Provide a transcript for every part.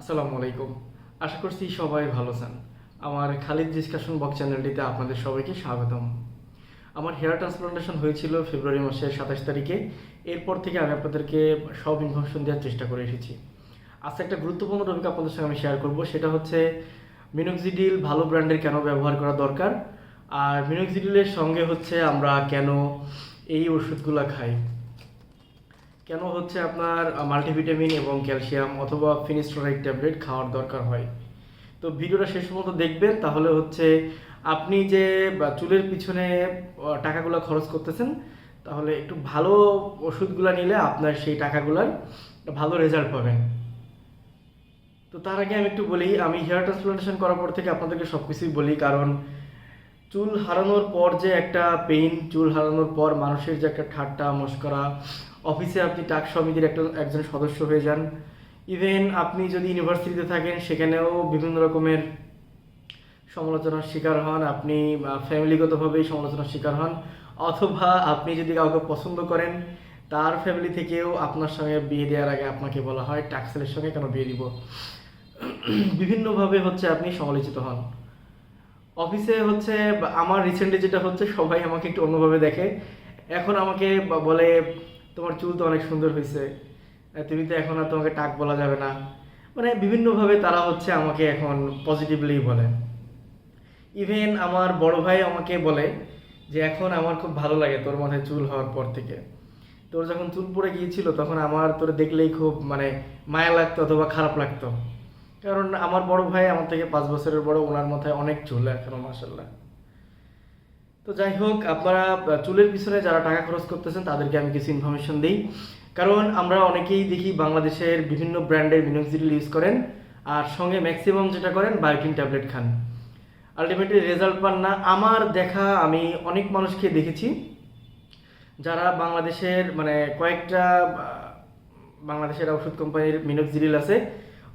আসসালামু আলাইকুম। আশা করছি সবাই ভালো আছেন। আমার খালিদ ডিসকাশন বক্স চ্যানেলটিতে আপনাদের সবাইকে স্বাগতম। আমার হেয়ার ট্রান্সপ্লান্টেশন হয়েছিল ফেব্রুয়ারি মাসের সাতাশ তারিখে। এরপর থেকে আমি আপনাদেরকে সব ইনফরমেশন দেওয়ার চেষ্টা করে এসেছি। আজকে একটা গুরুত্বপূর্ণ টপিক আপনাদের সঙ্গে আমি শেয়ার করব। সেটা হচ্ছে মিনোক্সিডিল ভালো ব্র্যান্ডের কেন ব্যবহার করা দরকার? আর মিনোক্সিডিলের সঙ্গে হচ্ছে আমরা কেন এই ওষুধগুলো খাই? কেন হচ্ছে আপনার মাল্টিভিটামিন এবং ক্যালসিয়াম অথবা ফিনিস্টোরাইড ট্যাবলেট খাওয়ার দরকার হয়? তো ভিডিওটা শেষ পর্যন্ত দেখবেন, তাহলে হচ্ছে আপনি যে চুলের পিছনে টাকাগুলো খরচ করতেছেন, তাহলে একটু ভালো ওষুধগুলো নিলে আপনার সেই টাকাগুলোর ভালো রেজাল্ট পাবেন। তো তার আগে আমি একটু বলি, আমি হেয়ার ট্রান্সপ্লান্টেশন করার পর থেকে আপনাদেরকে সব কিছুই বলি, কারণ চুল হারানোর পর যে একটা পেইন চুল হারানোর পর মানুষের যে একটা ঠাট্টা, মস্করা অফিসে আপনি টাক সমিতির একটা, একজন সদস্য হয়ে যান। ইভেন আপনি যদি ইউনিভার্সিটিতে থাকেন, সেখানেও বিভিন্ন রকমের সমালোচনার শিকার হন, আপনি ফ্যামিলিগতভাবেই সমালোচনার শিকার হন। অথবা আপনি যদি কাউকে পছন্দ করেন, তার ফ্যামিলি থেকেও আপনার সঙ্গে বিয়ে দেওয়ার আগে আপনাকে বলা হয়, টাক্সেলের সঙ্গে কেন বিয়ে দিব? বিভিন্নভাবে হচ্ছে আপনি সমালোচিত হন। অফিসে হচ্ছে, আমার রিসেন্টলি যেটা হচ্ছে, সবাই আমাকে একটু অন্যভাবে দেখে। এখন আমাকে বলে, তোমার চুল তো অনেক সুন্দর হয়েছে তুমি তো এখন আর তোমাকে টাক বলা যাবে না। মানে বিভিন্নভাবে তারা হচ্ছে আমাকে এখন পজিটিভলি বলে। ইভেন আমার বড় ভাই আমাকে বলে যে, এখন আমার খুব ভালো লাগে তোর মাথায় চুল হওয়ার পর থেকে। তোর যখন চুল পড়ে গিয়েছিল, তখন আমার তোর দেখলেই খুব মানে মায়া লাগতো অথবা খারাপ লাগতো। কারণ আমার বড় ভাই আমার থেকে পাঁচ বছরের বড়, ওনার মাথায় অনেক চুল এখনও মাসাল্লাহ তো যাই হোক, আপনারা চুলের পিছনে যারা টাকা খরচ করতেছেন, তাদেরকে আমি কিছু ইনফরমেশন দিই। কারণ আমরা অনেকেই দেখি বাংলাদেশের বিভিন্ন ব্র্যান্ডের মিনোক্সিডিল ইউজ করেন, আর সঙ্গে ম্যাক্সিমাম যেটা করেন বায়োটিন ট্যাবলেট খান। আলটিমেটলি রেজাল্ট পান না। আমার দেখা আমি অনেক মানুষকে দেখেছি, যারা বাংলাদেশের মানে কয়েকটা বাংলাদেশের ওষুধ কোম্পানির মিনোক্সিডিল আছে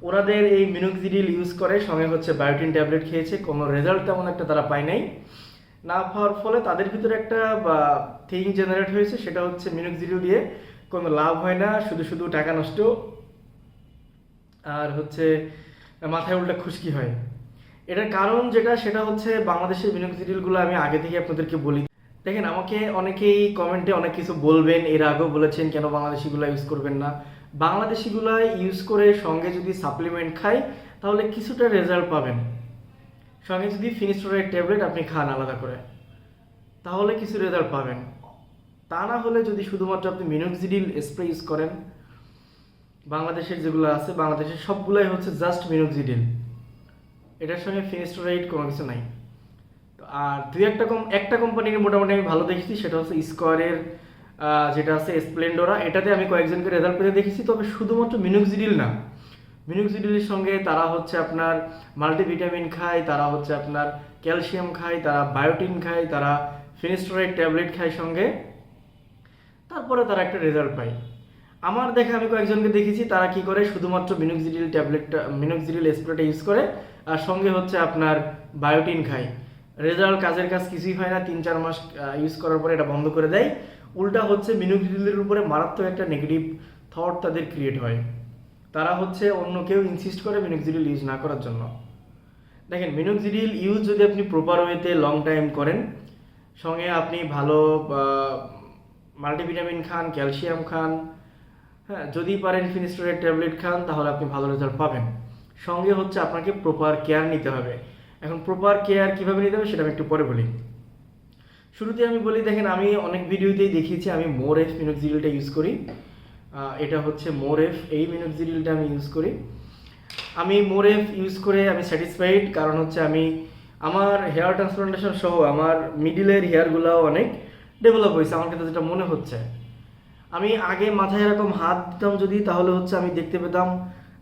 ওনাদের এই মিনোক্সিডিল ইউজ করে সঙ্গে হচ্ছে বায়োটিন ট্যাবলেট খেয়েছে। কোনো রেজাল্ট তেমন একটা তারা পায় নাই। না পাওয়ার ফলে তাদের ভিতরে একটা থিং জেনারেট হয়েছে, সেটা হচ্ছে মিনোক্সিডিল দিয়ে কোনো লাভ হয় না, শুধু শুধু টাকা নষ্ট। আর হচ্ছে মাথায় উল্টা খুশকি হয়। এটার কারণ যেটা, সেটা হচ্ছে বাংলাদেশের মিনোক্সিডিলগুলো আমি আগে থেকে আপনাদেরকে বলি। দেখেন, আমাকে অনেকেই কমেন্টে অনেক কিছু বলবেন, এর আগেও বলেছেন, কেন বাংলাদেশিগুলো ইউজ করবেন না? বাংলাদেশিগুলো ইউজ করে সঙ্গে যদি সাপ্লিমেন্ট খাই তাহলে কিছুটা রেজাল্ট পাবেন। সঙ্গে যদি ফিনিস্টোরাইড ট্যাবলেট আপনি খান আলাদা করে, তাহলে কিছু রেজাল্ট পাবেন। তা না হলে যদি শুধুমাত্র আপনি মিনোক্সিডিল স্প্রে ইউজ করেন, বাংলাদেশের যেগুলো আছে, বাংলাদেশের সবগুলাই হচ্ছে জাস্ট মিনোক্সিডিল এটার সঙ্গে ফিনিস্টোরাইড কোনো কিছু নাই। আর দুই একটা কম একটা কোম্পানির মোটামুটি আমি ভালো দেখেছি, সেটা হচ্ছে স্কোয়ারের যেটা আছে স্প্লেন্ডোরা এটাতে আমি কয়েকজনকে রেজাল্ট পেতে দেখেছি, তবে শুধুমাত্র মিনোক্সিডিল না। মিনোক্সিডিলের সঙ্গে তারা হচ্ছে আপনার মাল্টিভিটামিন খায়, তারা হচ্ছে আপনার ক্যালসিয়াম খায়, তারা বায়োটিন খায়, তারা ফিনিস্টোরাইড ট্যাবলেট খায় সঙ্গে। তারপরে তারা একটা রেজাল্ট পায়। আমার দেখা আমি কয়েকজনকে দেখেছি, তারা কি করে, শুধুমাত্র মিনোক্সিডিল ট্যাবলেটটা মিনোক্সিডিল স্প্রেটা ইউজ করে, আর সঙ্গে হচ্ছে আপনার বায়োটিন খায়। রেজাল্ট কাজের কাজ কিছুই হয় না, তিন চার মাস ইউজ করার পরে এটা বন্ধ করে দেয়। উল্টা হচ্ছে মিনোক্সিডিলের উপরে মারাত্মক একটা নেগেটিভ থট তাদের ক্রিয়েট হয়। তারা হচ্ছে অন্য কেউ ইনসিস্ট করে মিনোক্সিডিল ইউজ না করার জন্য। দেখেন মিনোক্সিডিল ইউজ যদি আপনি প্রপার ওয়েতে লং টাইম করেন, সঙ্গে আপনি ভালো মাল্টিভিটামিন খান ক্যালসিয়াম খান হ্যাঁ যদি পারেন ফিনিস্টোরের ট্যাবলেট খান, তাহলে আপনি ভালো রেজাল্ট পাবেন। সঙ্গে হচ্ছে আপনাকে প্রপার কেয়ার নিতে হবে। এখন প্রপার কেয়ার কীভাবে নিতে হবে সেটা আমি একটু পরে বলি। শুরুতে আমি বলি, দেখেন, আমি অনেক ভিডিওতেই দেখিয়েছি, আমি মোর এফ মিনোক্সিডিলটা ইউজ করি এটা হচ্ছে মোর এফ এই মিনোক্সিডিলটা আমি ইউজ করি। আমি মোর এফ ইউজ করে আমি স্যাটিসফাইড কারণ হচ্ছে আমি, আমার হেয়ার ট্রান্সপ্লান্টেশন সহ আমার মিডিলের হেয়ারগুলোও অনেক ডেভেলপ হয়েছে, আমার কাছে যেটা মনে হচ্ছে। আমি আগে মাথায় এরকম হাত দিতাম যদি, তাহলে হচ্ছে আমি দেখতে পেতাম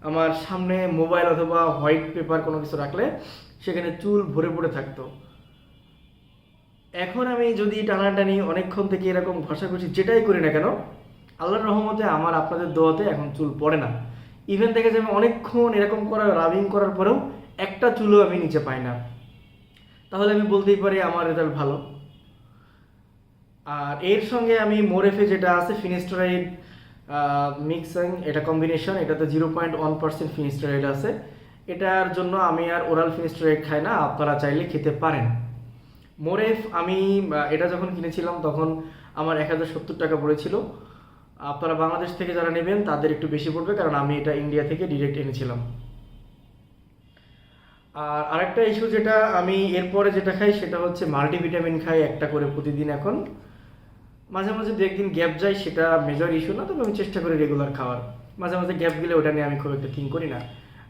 আমার সামনে মোবাইল অথবা হোয়াইট পেপার কোনো কিছু রাখলে সেখানে চুল ভরে পড়ে থাকতো। এখন আমি যদি টানাটানি অনেকক্ষণ থেকে এরকম ঘষাঘষি যেটাই করি না কেন, আল্লাহর রহমতে আমার আপনাদের দোয়াতে এখন চুল পড়ে না। ইভেন দেখে যে আমি অনেকক্ষণ এরকম করা রাবিং করার পরেও একটা চুলও আমি নিচে পাই না। তাহলে আমি বলতেই পারি আমার রেজাল্ট ভালো। আর এর সঙ্গে আমি মোরেফে যেটা আছে ফিনিস্টোরাইড মিক্সিং এটা কম্বিনেশন এটাতে zero point one percent finasteride আছে। এটার জন্য আমি আর ওরাল ফিনিস্টারেড খাই না, আপনারা চাইলে খেতে পারেন। মোরেফ, আমি এটা যখন কিনেছিলাম তখন আমার এক হাজার সত্তর টাকা পড়েছিল। আপনারা বাংলাদেশ থেকে যারা নেবেন তাদের একটু বেশি পড়বে, কারণ আমি এটা ইন্ডিয়া থেকে ডিরেক্ট এনেছিলাম। আর আরেকটা ইস্যু যেটা আমি এরপরে যেটা খাই সেটা হচ্ছে মাল্টিভিটামিন খাই একটা করে প্রতিদিন এখন। মাঝে মাঝে দু একদিন গ্যাপ যায়, সেটা মেজর ইস্যু না, তবে আমি চেষ্টা করি রেগুলার খাওয়ার। মাঝে মাঝে গ্যাপ গেলে ওটা নিয়ে আমি খুব একটা থিঙ্ক করি না।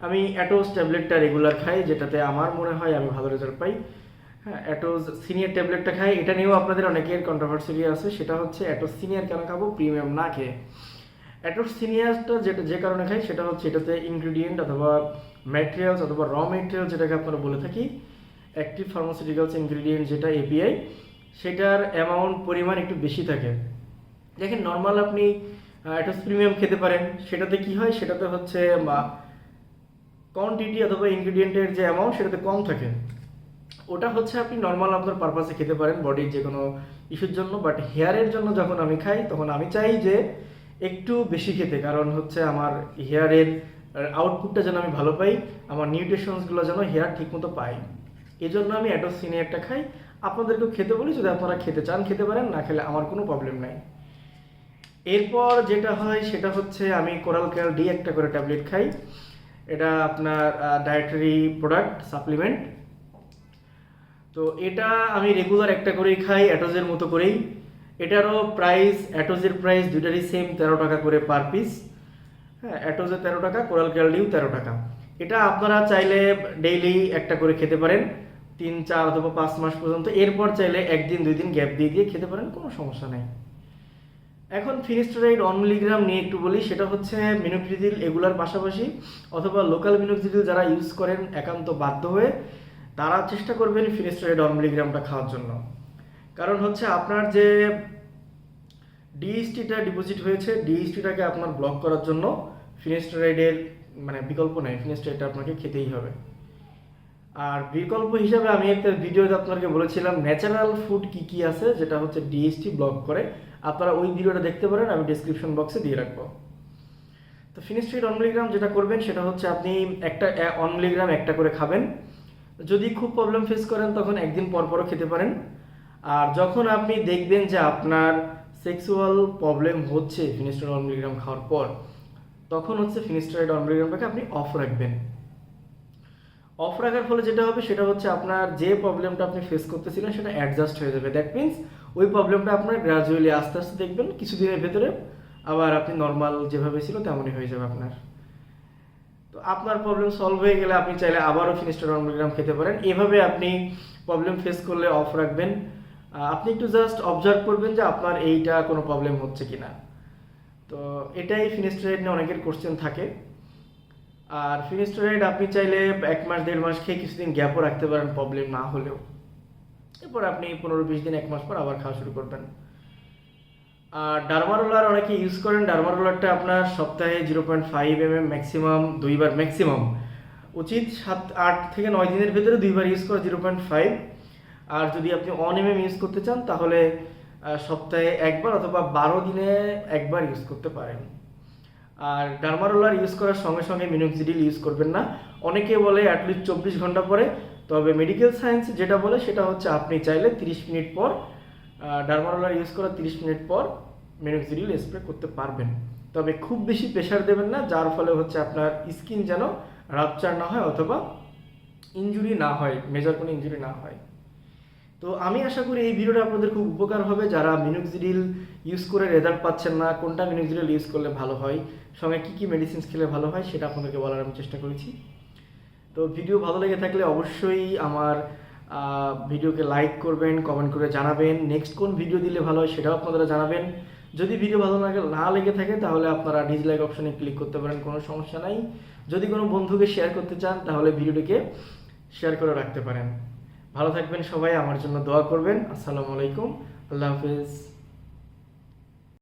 আমি অ্যাটোস ট্যাবলেটটা রেগুলার খাই, যেটাতে আমার মনে হয় আমি ভালো রেজাল্ট পাই। হ্যাঁ অ্যাটোস সিনিয়র ট্যাবলেটটা খাই, এটা নিয়েও আপনাদের অনেকের কন্ট্রোভার্সি আছে, সেটা হচ্ছে অ্যাটোস সিনিয়র কেন খাব প্রিমিয়াম না খেয়ে। অ্যাটোস সিনিয়রটা যেটা যে কারণে খাই, সেটা হচ্ছে এটাতে ইনগ্রিডিয়েন্ট অথবা ম্যাটেরিয়ালস অথবা র মেটেরিয়াল যেটাকে আপনারা বলে থাকি অ্যাক্টিভ ফার্মাসিউটিক্যালস ইনগ্রিডিয়েন্ট যেটা এপিআই সেটার অ্যামাউন্ট পরিমাণ একটু বেশি থাকে। দেখেন নর্মাল আপনি অ্যাটোস প্রিমিয়াম খেতে পারেন, সেটাতে কি হয়, সেটাতে হচ্ছে কোয়ান্টিটি অথবা ইনগ্রিডিয়েন্টের যে অ্যামাউন্ট সেটাতে কম থাকে। ওটা হচ্ছে আপনি নর্মাল আপনার পারপাসে খেতে পারেন বডির যে কোনো ইস্যুর জন্য বাট হেয়ারের জন্য যখন আমি খাই, তখন আমি চাই যে একটু বেশি খেতে। কারণ হচ্ছে আমার হেয়ারের আউটপুটটা যেন আমি ভালো পাই, আমার নিউট্রিশনসগুলো যেন হেয়ার ঠিকমতো পাই এই জন্য আমি অ্যাডোসিনে একটা খাই। আপনাদেরকেও খেতে বলি, যদি আপনারা খেতে চান, খেতে পারেন, না খেলে আমার কোনো প্রবলেম নাই। এরপর যেটা হয়, সেটা হচ্ছে আমি কোরাল কেয়ার ডি একটা করে ট্যাবলেট খাই। এটা আপনার ডায়েটারি প্রোডাক্ট সাপ্লিমেন্ট তো এটা আমি রেগুলার একটা করেই খাই অ্যাটোজের মতো করেই। এটারও প্রাইস অ্যাটোজের প্রাইস দুইটারই সেম তেরো টাকা করে পার পিস হ্যাঁ অ্যাটোজে তেরো টাকা কোরাল ক্যালডিও তেরো টাকা। এটা আপনারা চাইলে ডেইলি একটা করে খেতে পারেন। তিন চার অথবা পাঁচ মাস পর্যন্ত। এরপর চাইলে একদিন, দুই দিন গ্যাপ দিয়ে দিয়ে খেতে পারেন, কোনো সমস্যা নেই। এখন ফিনিস্টেরাইড অন মিলিগ্রাম নিয়ে একটু বলি, সেটা হচ্ছে মিনোক্রিডিল এগুলার পাশাপাশি, অথবা লোকাল মিনোক্রিডিল যারা ইউজ করেন একান্ত বাধ্য হয়ে, তারা চেষ্টা করবেন ফিনিস্টেরাইড অন মিলিগ্রামটা খাওয়ার জন্য। কারণ হচ্ছে আপনার যে ডিএসটিটা ডিপোজিট হয়েছে ডিএসটিটাকে আপনার ব্লক করার জন্য ফিনিস্টেরাইডের মানে বিকল্প নেই ফিনিস্টেরাইডটা আপনাকে খেতেই হবে। আর বিকল্প হিসাবে আমি একটা ভিডিওতে আপনাকে বলেছিলাম ন্যাচারাল ফুড কি কি আছে, যেটা হচ্ছে ডিএসটি ব্লক করে। আপনারা ওই ভিডিওটা দেখতে পারেন, আমি ডিসক্রিপশন বক্সে দিয়ে রাখব। তো ফিনিস্ট্রিট অন মিলিগ্রাম যেটা করবেন, সেটা হচ্ছে আপনি একটা অন মিলিগ্রাম একটা করে খাবেন। যদি খুব প্রবলেম ফেস করেন, তখন একদিন পর পরও খেতে পারেন। আর যখন আপনি দেখবেন যে আপনার সেক্সুয়াল প্রবলেম হচ্ছে ফিনিস্ট্রাইড অন মিলিগ্রাম খাওয়ার পর, তখন হচ্ছে ফিনিস্ট্রাইড অন মিলিগ্রামটাকে আপনি অফ রাখবেন। অফ রাখার ফলে যেটা হবে সেটা হচ্ছে আপনার যে প্রবলেমটা আপনি ফেস করতেছিলেন সেটা অ্যাডজাস্ট হয়ে যাবে। দ্যাট মিন্স ওই প্রবলেমটা আপনার গ্রাজুয়ালি আস্তে আস্তে দেখবেন, কিছুদিনের ভেতরে আবার আপনি নর্মাল যেভাবে ছিল তেমনই হয়ে যাবে আপনার। তো আপনার প্রবলেম সলভ হয়ে গেলে আপনি চাইলে আবারও ফিনিস্টার মিলিগ্রাম খেতে পারেন। এভাবে আপনি প্রবলেম ফেস করলে অফ রাখবেন। আপনি একটু জাস্ট অবজার্ভ করবেন যে আপনার এইটা কোনো প্রবলেম হচ্ছে কি না তো এটাই ফিনিস্টারাইড নিয়ে অনেকের কোশ্চেন থাকে। আর ফিনিস্টারাইড আপনি চাইলে এক মাস, দেড় মাস খেয়ে কিছুদিন গ্যাপও রাখতে পারেন প্রবলেম না হলেও। এরপর আপনি পনেরো, বিশ দিন, এক মাস পর আবার খাওয়া শুরু করবেন। আর ডারমারোলার অনেকে ইউজ করেন। ডারমারোলারটা আপনার সপ্তাহে zero point five M M maximum দুইবার ম্যাক্সিমাম উচিত সাত, আট থেকে নয় দিনের ভেতরে দুইবার ইউজ করা জিরো পয়েন্ট ফাইভ আর যদি আপনি অন এম এম ইউজ করতে চান, তাহলে সপ্তাহে একবার অথবা বারো দিনে একবার ইউজ করতে পারেন। আর ডার্মারোলার ইউজ করার সঙ্গে সঙ্গে মিনোক্সিডিল ইউজ করবেন না। অনেকে বলে অ্যাটলিস্ট চব্বিশ ঘণ্টা পরে, তবে মেডিকেল সায়েন্স যেটা বলে সেটা হচ্ছে আপনি চাইলে তিরিশ মিনিট পর ডার্মারোলার ইউজ করার তিরিশ মিনিট পর মিনোক্সিডিল স্প্রে করতে পারবেন। তবে খুব বেশি প্রেশার দেবেন না, যার ফলে হচ্ছে আপনার স্কিন যেন রাপচার না হয় অথবা ইনজুরি না হয় মেজর কোনো ইনজুরি না হয়। তো আমি আশা করি এই ভিডিওটা আপনাদের খুব উপকার হবে। যারা মিনোক্সিডিল ইউজ করে রেজাল্ট পাচ্ছেন না, কোনটা মিনোক্সিডিল ইউজ করলে ভালো হয়, সঙ্গে কী কী মেডিসিনস খেলে ভালো হয় সেটা আপনাদেরকে বলার আমি চেষ্টা করেছি। তো ভিডিও ভালো লেগে থাকলে অবশ্যই আমার ভিডিওকে লাইক করবেন কমেন্ট করে জানাবেন। নেক্সট কোন ভিডিও দিলে ভালো হয় সেটাও আপনারা জানাবেন। যদি ভিডিও ভালো লাগে, না লেগে থাকে, তাহলে আপনারা ডিসলাইক অপশনে ক্লিক করতে পারেন, কোনো সমস্যা নাই। যদি কোনো বন্ধুকে শেয়ার করতে চান, তাহলে ভিডিওটিকে শেয়ার করে রাখতে পারেন। ভালো থাকবেন সবাই আমার জন্য দোয়া করবেন। আসসালামু আলাইকুম। আল্লাহ হাফিজ।